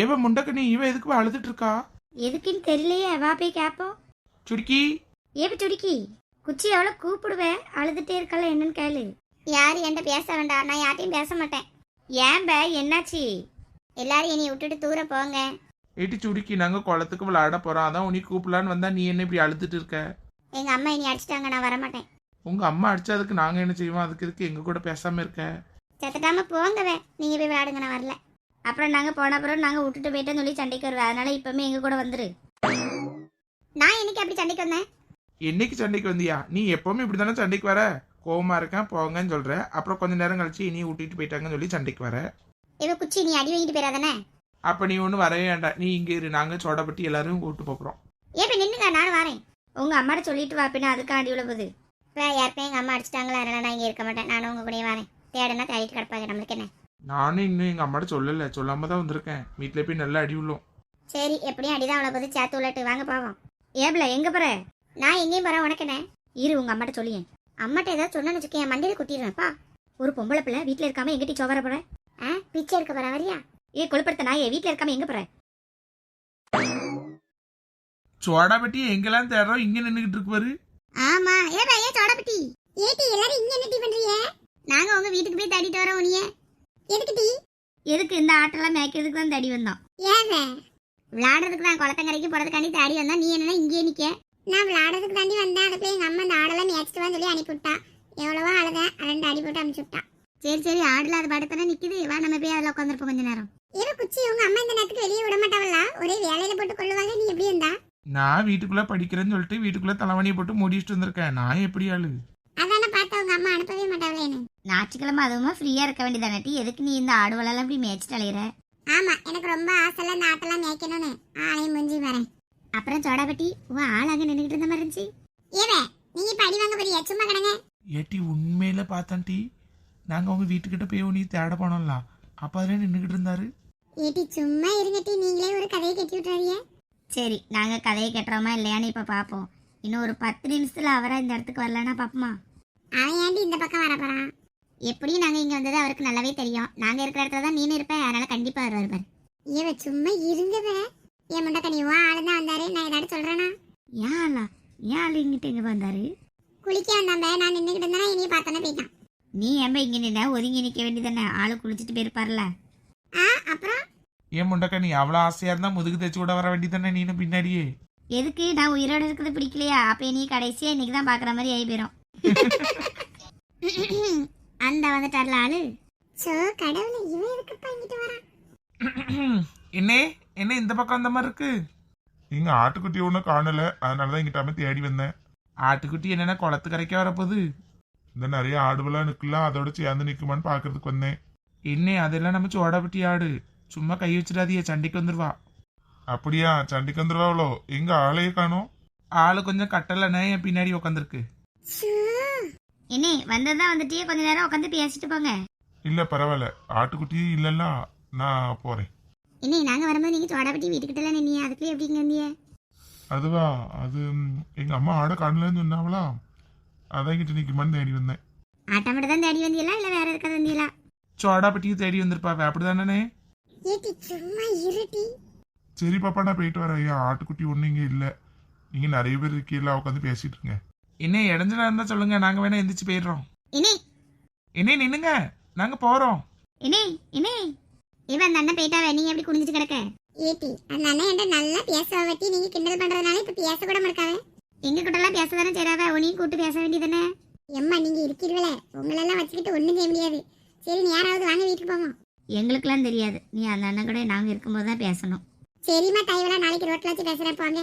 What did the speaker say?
ஏவ முண்டக்கண்ணி இவ எதுக்கு அழுதுட்டு இருக்கா எதுக்குன்னு தெரியலையே வா போய் கேப்போம். சுடுக்கி ஏப்ப சுடிக்கி குச்சி எவ்வளோ கூப்பிடுவேன் அழுதுட்டே இருக்கல என்னன்னு கேளு. யார் என்கிட்ட பேச வேண்டாம் நான் யார்ட்டையும் பேச மாட்டேன். ஏன் பே என்னாச்சு? எல்லாரும் என்னை விட்டுட்டு தூர போங்க. ஏட்டி சுடுக்கி நாங்க குளத்துக்கு விளையாட போறோம் அதான் உனி கூப்பிடலான்னு வந்தா நீ என்ன இப்படி அழுதுட்டு இருக்க? எங்க அம்மா என்னை அடிச்சிட்டாங்க நான் வர மாட்டேன் உங்க அம்மா அடிச்சதுக்கு நாங்க என்ன செய்வோம் அதுக்கு இதுக்கு எங்க கூட பேசாம இருக்க? செத்துட்டாம போங்கவே நீங்க போய் விளையாடுங்க நான் வரல. அப்புறம் நாங்க போன அப்புறம் நாங்க விட்டுட்டு போயிட்டோன்னு சொல்லி சண்டைக்கு வருவேன். அதனால இப்பவுமே எங்க கூட வந்துரு. நான் இன்னைக்கு அப்படி சண்டைக்கு வந்தேன்? என்னைக்கு சண்டைக்கு வந்தியா? நீ எப்பவுமே இப்படி தானே சண்டைக்கு வர? கோவமா இருக்கேன் போங்கன்னு சொல்ற. அப்புறம் கொஞ்ச நேரம் கழிச்சு இனி விட்டுட்டு போயிட்டாங்கன்னு சொல்லி சண்டைக்கு வர. இவ குச்சி நீ அடி வாங்கிட்டு போயிடாதானே அப்ப நீ ஒன்றும் வரவே வேண்டாம். நீ இங்க இரு. நாங்க சோடப்பட்டி எல்லாரும் கூட்டு போறோம் ஏப்ப நின்னுங்க நானும் வரேன். உங்க அம்மாட்ட சொல்லிட்டு வா பின்ன அதுக்கு அடி போகுது இப்போ யாருப்பே எங்க அம்மா அடிச்சிட்டாங்களா? அதனால நான் இங்க இருக்க மாட்டேன். நானும் உங்க கூடயே வரேன். தேடனா தேடிட்டு கிடப்பாங்க. நம்மளுக்கு என்ன? நானும் இன்னும் எங்க அம்மாட்ட சொல்லல. சொல்லாம தான் வந்திருக்கேன். வீட்டுல போய் நல்லா அடி உள்ளோம் சரி எப்படியும் அடிதான் அவ்வளோ போது சேர்த்து உள்ளட்டு வாங்க போவோம். ஏப்ல எங்க போற? நான் எங்கேயும் போறேன் உனக்கு என்ன? இரு உங்க அம்மாட்ட சொல்லியேன் அம்மாட்ட ஏதாவது சொன்னு வச்சுக்கேன் மண்டையில குட்டிடுவேன்ப்பா ஒரு பொம்பளை பிள்ளை வீட்ல இருக்காம எங்கிட்டி சோவர போற? ஆ பிச்சை எடுக்க போற வரியா? ஏ கொழுப்படுத்த நான் வீட்ல இருக்காம எங்க போற? சோடாப்பட்டி எங்கெல்லாம் தேடுறோம் இங்க நின்னுகிட்டு இருக்கு பாரு. ஆமா. ஏடா ஏ சோடபட்டி ஏடி எல்லாரும் இங்க என்ன பண்றீங்க? நாங்க உங்க வீட்டுக்கு போய் தேடிட்டு வரோம் உனிய எதுக்கு டீ? எதுக்கு இந்த ஆட்டெல்லாம் மேய்க்கிறதுக்கு தான் தேடி வந்தோம் ஏங்க. விளையாடுறதுக்கு தான் குளத்தங்கரைக்கு போறதுக்காண்டி தேடி வந்தா நீ என்ன இங்கேயே நிக்க. நான் விளையாடுறதுக்கு தாண்டி வந்தேன். அதுக்கு எங்க அம்மா இந்த ஆடெல்லாம் மேய்ச்சிட்டு வந்து சொல்லி அனுப்பிவிட்டா. எவ்வளவோ அழுதேன். ரெண்டு அடி போட்டு அனுப்பிச்சு விட்டா. சரி சரி. ஆடுல அது படுத்தானே நிக்குது. வா நம்ம போய் அதில் உட்காந்துருப்போம் கொஞ்ச நேரம். ஏதோ குச்சி உங்க அம்மா இந்த நேரத்துக்கு வெளியே விட மாட்டாவல்ல ஒரே வேலையில போட்டு கொள்ளுவாங்க. நீ எப்படி இருந்தா? நான் வீட்டுக்குள்ள படிக்கிறேன்னு சொல்லிட்டு வீட்டுக்குள்ள தலைவணியை போட்டு முடிச்சுட்டு வந்திருக்கேன். நான் எப்படி ஆளு அதானே பார்த்தா உங்க அம்மா அனுப்பவே மாட்டாங்களேன்னு ஞாயிற்றுக்கிழமை அதுவுமா ஃப்ரீயா இருக்க வேண்டியதானே டி எதுக்கு நீ இந்த ஆடுவலெல்லாம் இப்படி மேய்ச்சிட்டு அலையிற? ஆமா எனக்கு ரொம்ப ஆசைல இந்த ஆட்டெல்லாம் மேய்க்கணும்னு. ஆளையும் முஞ்சி வரேன். அப்புறம் சோடாபட்டி உன் ஆள் அங்க நின்றுட்டு இருந்த மாதிரி இருந்துச்சு. ஏவே நீங்க இப்ப அடி வாங்க போறியா? சும்மா கிடங்க. ஏட்டி உண்மையில பார்த்தேன் டி. நாங்க உங்க வீட்டுக்கிட்ட போய் உனி தேட போனோம்ல. அப்ப அதுல நின்னுகிட்டு இருந்தாரு. ஏட்டி சும்மா இருங்கட்டி நீங்களே ஒரு கதையை கட்டி விட்டுறாதீங்க. சரி நாங்க கதையை கட்டுறோமா இல்லையான்னு இப்ப பாப்போம். இன்னும் ஒரு பத்து நிமிஷத்துல அவரா இந்த இடத்துக்கு வரலன்னா பாப்போமா? அவன் ஏன்டி இந்த பக்கம் வர போறான் எப்படியும் நாங்க இங்க வந்தது அவருக்கு நல்லாவே தெரியும். நாங்க இருக்கிற இடத்துல தான் நீனு இருப்ப அதனால கண்டிப்பா வருவார் பாரு. இவ சும்மா இருங்கவ என் முண்டக்கணி வா ஆளு தான் வந்தாரு. நான் ஏதாவது சொல்றேனா? ஏன் ஆளா? ஏன் ஆளு இங்கிட்ட எங்க வந்தாரு? குளிக்க வந்தாம்பே நான் நின்னுகிட்டு இருந்தா இனிய பார்த்தோன்னே போயிட்டான். நீ ஏன்ப இங்க நின்ன? ஒதுங்கி நிக்க வேண்டியதானே ஆளு குளிச்சுட்டு போயிருப்பார்ல. ஆ அப்புறம்? ஏன் முண்டக்கா நீ அவ்வளவு ஆசையா இருந்தா முதுகு தேய்ச்சி கூட வர வேண்டியதானே நீனும் பின்னாடியே? எதுக்கு? நான் உயிரோட இருக்கிறது பிடிக்கலையா? அப்ப நீ கடைசியா இன்னைக்கு தான் பாக்குற மாதிரி ஆகி போயிரும். அந்த வந்துட்டார்ல ஆளு. சோ கடவுளே இவன் எதுக்குப்பா இங்கிட்டு வரான்? என்ன என்ன இந்த பக்கம் அந்த மாதிரி இருக்கு? எங்க ஆட்டுக்குட்டி ஒன்றும் காணல அதனாலதான் இங்கிட்டாம தேடி வந்தேன். ஆட்டுக்குட்டி என்னன்னா குளத்து கரைக்க வரப்போகுது? இந்த நிறைய ஆடுவெல்லாம் நிக்கலாம் அதோட சேர்ந்து நிக்குமான்னு பாக்குறதுக்கு வந்தேன். என்ன அதெல்லாம் நம்ம சோடாப்பட்டி ஆடு. சும்மா கை வச்சிடாதியே சண்டைக்கு வந்துருவா. அப்படியா சண்டைக்கு வந்துருவாவளோ எங்க ஆளையே காணோம். ஆளு கொஞ்சம் கட்டலனே என் பின்னாடி உட்காந்துருக்கு என்ன வந்ததான் வந்துட்டே கொஞ்ச நேரம் உட்காந்து பேசிட்டு போங்க. இல்ல பரவாயில்ல. ஆட்டுக்குட்டியே இல்லல்ல நான் போறேன். என்ன நாங்க வரும்போது நீங்க சோடாபட்டி வீட்டுக்கிட்ட நின்னீங்க அதுக்கு எப்படி இங்க வந்தீங்க அதுவா? அது எங்க அம்மா ஆடை காணலன்னு சொன்னாவளா? அதான் கிட்ட நிக்குமான்னு தேடி வந்தேன். ஆட்டோமேட்ட தான் தேடி வந்தீங்களா இல்ல வேற எதுக்காக வந்தீங்களா சோடாப்பட்டியை தேடி வந்திருப்பாவே அப்படிதானே ஏட்டி சும்மா இருட்டி. சரி பாப்பா நான் போயிட்டு வரேன். ஐயா ஆட்டுக்குட்டி ஒண்ணு இங்க இல்ல. நீங்க நிறைய பேர் இருக்கீங்களா? உட்காந்து பேசிட்டு இருங்க. என்ன இடைஞ்சலா இருந்தா சொல்லுங்க நாங்க வேணா எந்திரிச்சு போயிடுறோம். இனி? என்ன நின்னுங்க நாங்க போறோம். இனே? இனே? இவன் அந்த அண்ணன் போயிட்டாவே நீங்க எப்படி குனிஞ்சிட்டு கிடக்க? ஏட்டி அந்த அண்ணன் என்கிட்ட நல்லா பேசுவா வட்டி நீங்க கிண்டல் பண்றதுனால இப்ப பேச கூட மாட்டாவே எங்க கூட எல்லாம் பேச தானே செய்றாவ? உனையும் கூட்டு பேச வேண்டியதானே எம்மா நீங்க இருக்கீர்கள உங்களெல்லாம் வச்சுக்கிட்டு ஒண்ணும் செய்ய முடியாது. சரி நீ யாராவது வாங்க வீட்டுக்கு போவோம். எங்களுக்கெல்லாம் தெரியாது. நீ அந்த அண்ணன் கூட நாங்க இருக்கும்போது தான் பேசணும். சரிம்மா தைவலா நாளைக்கு ரோட்ல வச்சு பேசுறேன் போங்க.